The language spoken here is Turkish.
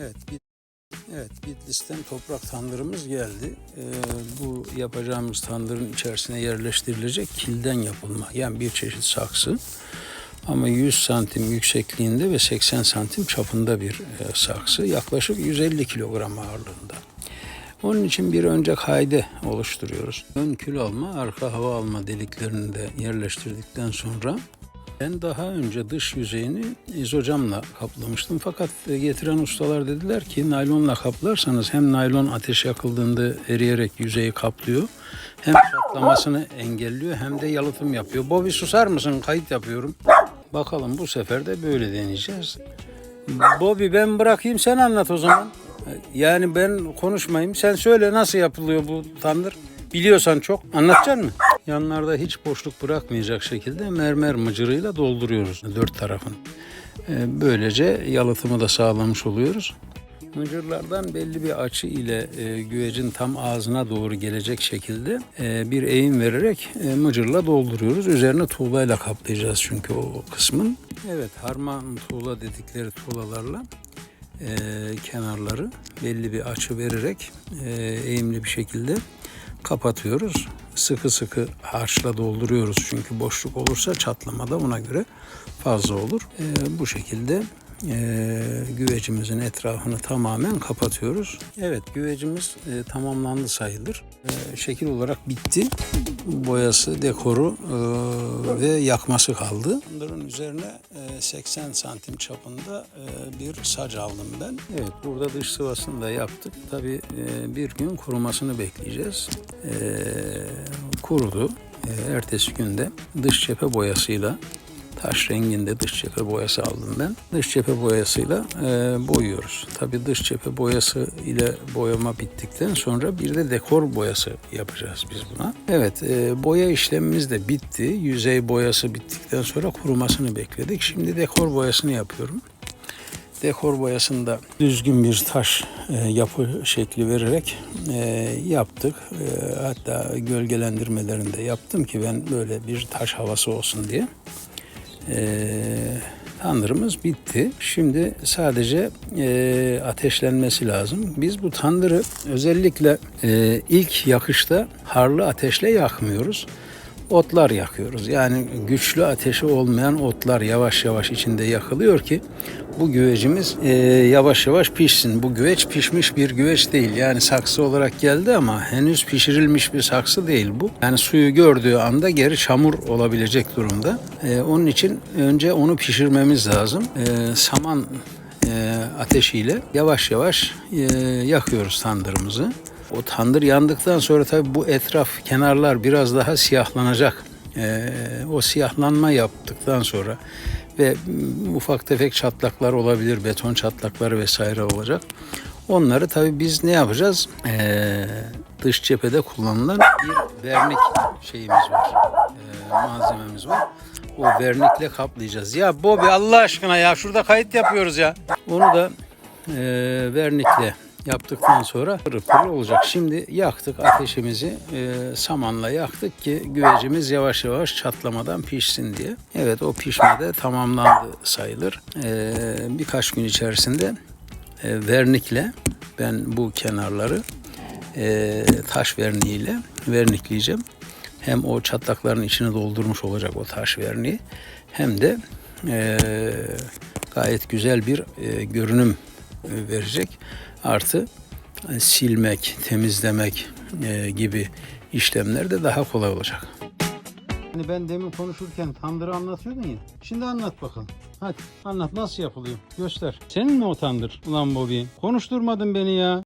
Evet, Bit Evet, Bitlis'ten toprak tandırımız geldi. Ee, bu yapacağımız tandırın içerisine yerleştirilecek kilden yapılma. Yani bir çeşit saksı. Ama 100 santim yüksekliğinde ve 80 santim çapında bir e, saksı. Yaklaşık 150 kilogram ağırlığında. Onun için bir önce kayde oluşturuyoruz. Ön kül alma, arka hava alma deliklerini de yerleştirdikten sonra ben daha önce dış yüzeyini izocamla kaplamıştım. Fakat e, getiren ustalar dediler ki naylonla kaplarsanız hem naylon ateş yakıldığında eriyerek yüzeyi kaplıyor. Hem çatlamasını engelliyor hem de yalıtım yapıyor. Bobby susar mısın? Kayıt yapıyorum. Bakalım bu sefer de böyle deneyeceğiz. Bobby ben bırakayım sen anlat o zaman. Yani ben konuşmayayım. Sen söyle nasıl yapılıyor bu tandır? Biliyorsan çok. Anlatacaksın mı? Yanlarda hiç boşluk bırakmayacak şekilde mermer mıcırıyla dolduruyoruz dört tarafın. Ee, Böylece yalıtımı da sağlamış oluyoruz. Mıcırlardan belli bir açı ile e, güvecin tam ağzına doğru gelecek şekilde e, bir eğim vererek e, mıcırla dolduruyoruz. Üzerine tuğlayla kaplayacağız çünkü o kısmın. Evet harman tuğla dedikleri tuğlalarla e, kenarları belli bir açı vererek eğimli bir şekilde kapatıyoruz. Sıkı sıkı harçla dolduruyoruz çünkü boşluk olursa çatlama da ona göre fazla olur. E, bu şekilde e, güvecimizin etrafını tamamen kapatıyoruz. Evet güvecimiz e, tamamlandı sayılır. E, şekil olarak bitti. Boyası, dekoru e, ve yakması kaldı. Bunların üzerine e, 80 santim çapında e, bir sac aldım ben. Evet burada dış sıvasını da yaptık. Tabii e, bir gün kurumasını bekleyeceğiz. E, kurudu. E, ertesi günde dış cephe boyasıyla taş renginde dış cephe boyası aldım ben. Dış cephe boyasıyla e, boyuyoruz. Tabii dış cephe boyası ile boyama bittikten sonra bir de dekor boyası yapacağız biz buna. Evet e, boya işlemimiz de bitti. Yüzey boyası bittikten sonra kurumasını bekledik. Şimdi dekor boyasını yapıyorum. Dekor boyasında düzgün bir taş e, yapı şekli vererek e, yaptık. E, hatta gölgelendirmelerini de yaptım ki ben böyle bir taş havası olsun diye. Ee, tandırımız bitti. Şimdi sadece e, ateşlenmesi lazım. Biz bu tandırı özellikle e, ilk yakışta harlı ateşle yakmıyoruz. Otlar yakıyoruz. Yani güçlü ateşi olmayan otlar yavaş yavaş içinde yakılıyor ki bu güvecimiz e, yavaş yavaş pişsin. Bu güveç pişmiş bir güveç değil. Yani saksı olarak geldi ama henüz pişirilmiş bir saksı değil bu. Yani suyu gördüğü anda geri çamur olabilecek durumda. E, onun için önce onu pişirmemiz lazım. E, saman e, ateşiyle yavaş yavaş e, yakıyoruz tandırımızı. O tandır yandıktan sonra tabii bu etraf kenarlar biraz daha siyahlanacak. E, o siyahlanma yaptıktan sonra ve ufak tefek çatlaklar olabilir, beton çatlakları vesaire olacak. Onları tabii biz ne yapacağız? E, dış cephede kullanılan bir vernik şeyimiz var, e, malzememiz var. O vernikle kaplayacağız. Ya Bobby Allah aşkına ya şurada kayıt yapıyoruz ya. Onu da e, vernikle yaptıktan sonra pırıl pırıl olacak. Şimdi yaktık ateşimizi e, samanla yaktık ki güvecimiz yavaş yavaş çatlamadan pişsin diye. Evet o pişmede tamamlandı sayılır. E, birkaç gün içerisinde e, vernikle ben bu kenarları e, taş verniğiyle vernikleyeceğim. Hem o çatlakların içine doldurmuş olacak o taş verniği hem de e, gayet güzel bir e, görünüm e, verecek. Artı e, silmek, temizlemek e, gibi işlemler de daha kolay olacak. Hani ben demin konuşurken tandırı anlatıyordun ya. Şimdi anlat bakalım. Hadi anlat nasıl yapılıyor? Göster. Senin mi o tandır? Ulan Bobby. Konuşturmadın beni ya.